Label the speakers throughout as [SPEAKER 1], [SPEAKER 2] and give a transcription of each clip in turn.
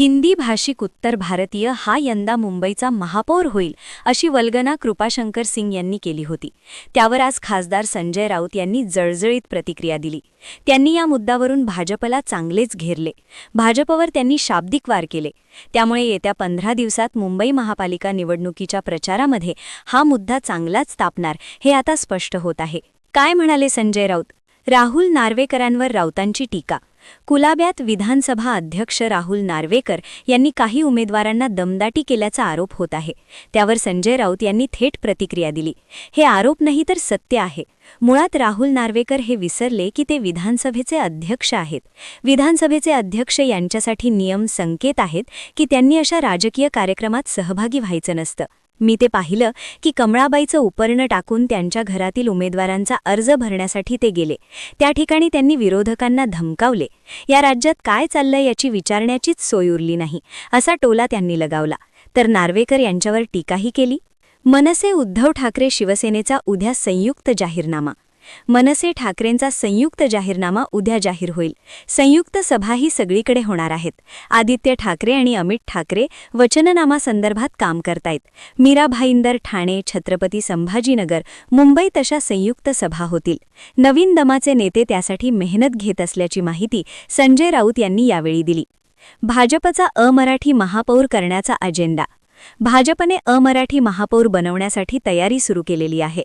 [SPEAKER 1] हिंदी भाषिक उत्तर भारतीय हा यंदा मुंबईचा महापौर होईल अशी वल्गना कृपाशंकर सिंग यांनी केली होती. त्यावर आज खासदार संजय राऊत यांनी जळजळीत प्रतिक्रिया दिली. त्यांनी या मुद्द्यावरून भाजपला चांगलेच घेरले. भाजपवर त्यांनी शाब्दिक वार केले. त्यामुळे येत्या पंधरा दिवसात मुंबई महापालिका निवडणुकीच्या प्रचारामध्ये हा मुद्दा चांगलाच तापणार हे आता स्पष्ट होत आहे. काय म्हणाले संजय राऊत? राहुल नार्वेकरांवर राऊतांची टीका कुलाब्यात विधानसभा अध्यक्ष राहुल नार्वेकर यांनी काही उमेदवारांना दमदाटी केल्याचा आरोप होत आहे. त्यावर संजय राऊत यांनी थेट प्रतिक्रिया दिली. हे आरोप नाही तर सत्य आहे. मुळात राहुल नार्वेकर हे विसरले की ते विधानसभेचे अध्यक्ष आहेत. विधानसभेचे अध्यक्ष यांच्यासाठी नियम संकेत आहेत की त्यांनी अशा राजकीय कार्यक्रमात सहभागी व्हायचं नसतं. मी ते पाहिलं की कमळाबाईचं उपरणं टाकून त्यांच्या घरातील उमेदवारांचा अर्ज भरण्यासाठी ते गेले. त्या ठिकाणी त्यांनी विरोधकांना धमकावले. या राज्यात काय चाललंय याची विचारण्याचीच सोय उरली नाही असा टोला त्यांनी लगावला. तर नार्वेकर यांच्यावर टीकाही केली. मनसे उद्धव ठाकरे शिवसेनेचा उद्या संयुक्त जाहीरनामा. मनसे ठाकरेंचा संयुक्त जाहीरनामा उद्या जाहीर होईल. संयुक्त सभाही सगळीकडे होणार आहेत. आदित्य ठाकरे आणि अमित ठाकरे वचननामा संदर्भात काम करतायत. मीरा भाईंदर ठाणे छत्रपती संभाजीनगर मुंबईत अशा संयुक्त सभा होतील. नवीन दमाचे नेते त्यासाठी मेहनत घेत असल्याची माहिती संजय राऊत यांनी यावेळी दिली. भाजपचा अमराठी महापौर करण्याचा अजेंडा भाजपने अमराठी महापौर बनवण्यासाठी तयारी सुरू केलेली आहे.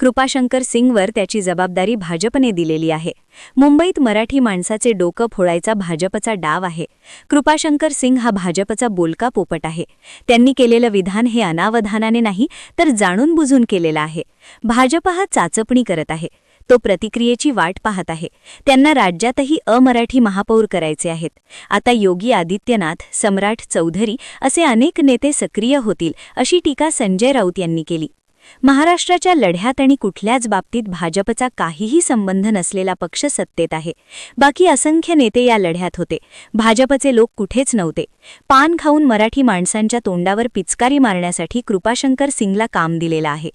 [SPEAKER 1] कृपाशंकर सिंगवर त्याची जबाबदारी भाजपने दिलेली आहे. मुंबईत मराठी माणसाचे डोकं फोडायचा भाजपचा डाव आहे. कृपाशंकर सिंग हा भाजपचा बोलका पोपट आहे. त्यांनी केलेलं विधान हे अनावधानाने नाही तर जाणून बुजून केलेलं आहे. भाजप हा चाचपणी करत आहे. तो प्रतिक्रियेची वाट पाहत आहे. त्यांना राज्यातही अमराठी महापौर करायचे आहेत. आता योगी आदित्यनाथ सम्राट चौधरी असे अनेक नेते सक्रिय होतील अशी टीका संजय राऊत यांनी केली. महाराष्ट्राच्या लढ्यात आणि कुठल्याच बाबतीत भाजपचा काहीही संबंध नसलेला पक्ष सत्तेत आहे. बाकी असंख्य नेते या लढ्यात होते. भाजपचे लोक कुठेच नव्हते. पान खाऊन मराठी माणसांच्या तोंडावर पिचकारी मारण्यासाठी कृपाशंकर सिंगला काम दिलेलं आहे.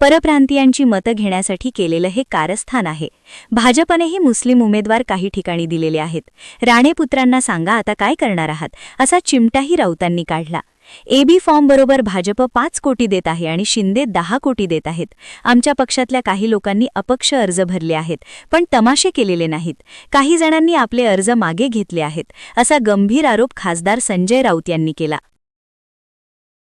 [SPEAKER 1] परप्रांतीयांची मतं घेण्यासाठी केलेलं हे कारस्थान आहे. भाजपनेही मुस्लिम उमेदवार काही ठिकाणी दिलेले आहेत. राणेपुत्रांना सांगा आता काय करणार आहात? असा चिमटाही राऊतांनी काढला. एबी फॉर्म बरोबर भाजप पाच कोटी देत आहे आणि शिंदे दहा कोटी देत आहेत. आमच्या पक्षातल्या काही लोकांनी अपक्ष अर्ज भरले आहेत पण तमाशे केलेले नाहीत. काही जणांनी आपले अर्ज मागे घेतले आहेत असा गंभीर आरोप खासदार संजय राऊत यांनी केला.